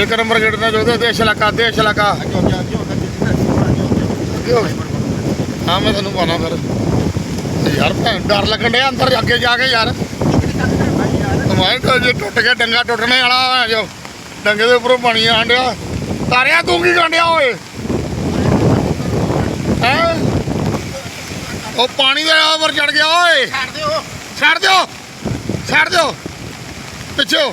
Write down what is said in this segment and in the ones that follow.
ਇੱਕ number gate ਦਾ ਜੋ ਦੇਸ਼ ਇਲਾਕਾ ਦੇਸ਼ ਇਲਾਕਾ ਅੱਗੇ ਹੋ ਮੈਂ ਤੁਹਾਨੂੰ ਪਾਣਾ ਫਿਰ। ਯਾਰ ਭੈਣ ਡਰ ਲੱਗਣ ਡਿਆ ਅੰਦਰ ਅੱਗੇ ਜਾ ਕੇ ਯਾਰ। ਤੁਮਾਰੇ ਤਾਂ ਜੇ ਟੁੱਟ ਗਿਆ ਡੰਗਾ ਟੁੱਟਣੇ ਵਾਲਾ ਹੈ ਜੋ। ਡੰਗੇ ਦੇ ਉੱਪਰੋਂ ਪਾਣੀ ਆਣ ਡਿਆ। ਤਾਰਿਆ ਤੂੰ ਕੀ ਗੰਡਿਆ ਓਏ? ਹੈ? ਉਹ ਪਾਣੀ ਦੇ ਉੱਪਰ ਚੜ ਗਿਆ ਓਏ। ਛੱਡ ਦਿਓ। ਛੱਡ ਦਿਓ। ਛੱਡ ਦਿਓ। ਪਿੱਛੇ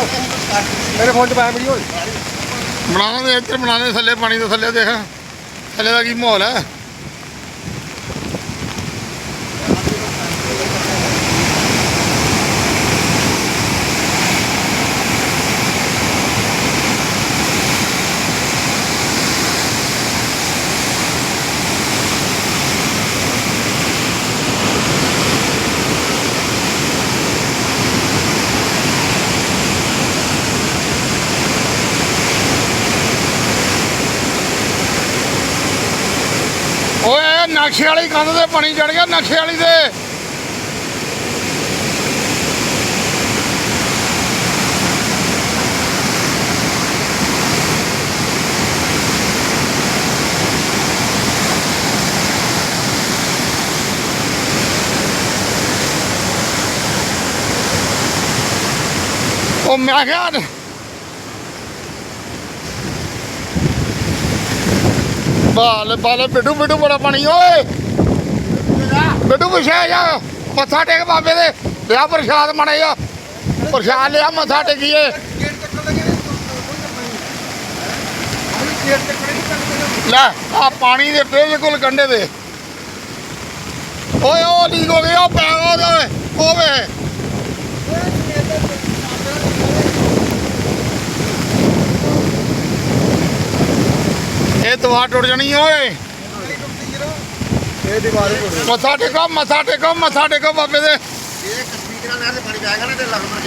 ਮੇਰੇ ਫੋਨ 'ਚ ਪਾਇਆ ਵੀਡੀਓ ਬਣਾਉਣ ਇੱਧਰ ਬਣਾਉਣੇ ਥੱਲੇ ਪਾਣੀ ਦੇ ਥੱਲੇ ਦੇਖ, ਥੱਲੇ ਦਾ ਕੀ ਮਾਹੌਲ ਹੈ? ਓਏ ਨਕਸ਼ੇ ਵਾਲੀ ਕੰਧ ਤੇ ਪਾਣੀ ਚੜ ਗਿਆ ਨਕਸ਼ੇ ਵਾਲੀ ਦੇ ਉਹ ਮੈਂ ਕਿਹਾ ਬਾਲ ਬਾਲ, ਬਿੱਡੂ ਬਿੱਡੂ ਬੜਾ ਪਾਣੀ, ਓਏ। ਬਿੱਡੂ, ਪਿਛੇ ਜਾ। ਮੱਥਾ ਟੇਕ ਬਾਬੇ ਦੇ। ਲਿਆ ਪ੍ਰਸ਼ਾਦ ਮਣੇ ਪ੍ਰਸ਼ਾਦ ਲਿਆ, ਮੱਥਾ ਟੇਕੀਏ। ਲੈ, ਆ ਪਾਣੀ ਦੇ ਬਿਲਕੁਲ ਕੰਢੇ ਦੇ ਓਏ, ਉਹ ਲੀਕ ਹੋ ਗਿਆ ਉਹ ਪੈ ਉਹਦੇ ਓਵੇ ਇਹ ਦਵਾ ਟੁੱਟ ਜਾਣੀ ਓਏ। ਇਹ ਦੀਵਾਰ ਹੀ ਮੱਥਾ ਟੇਕੋ ਮੱਥਾ ਟੇਕੋ ਮੱਥਾ ਟੇਕੋ ਬਾਬੇ ਦੇ। ਇਹ ਕਸ਼ਮੀਰ ਨਾਲ ਨਹਿਰ ਦੇ ਪਾਣੀ ਜਾਏਗਾ ਨਾ ਤੇ ਲੱਗਣਾ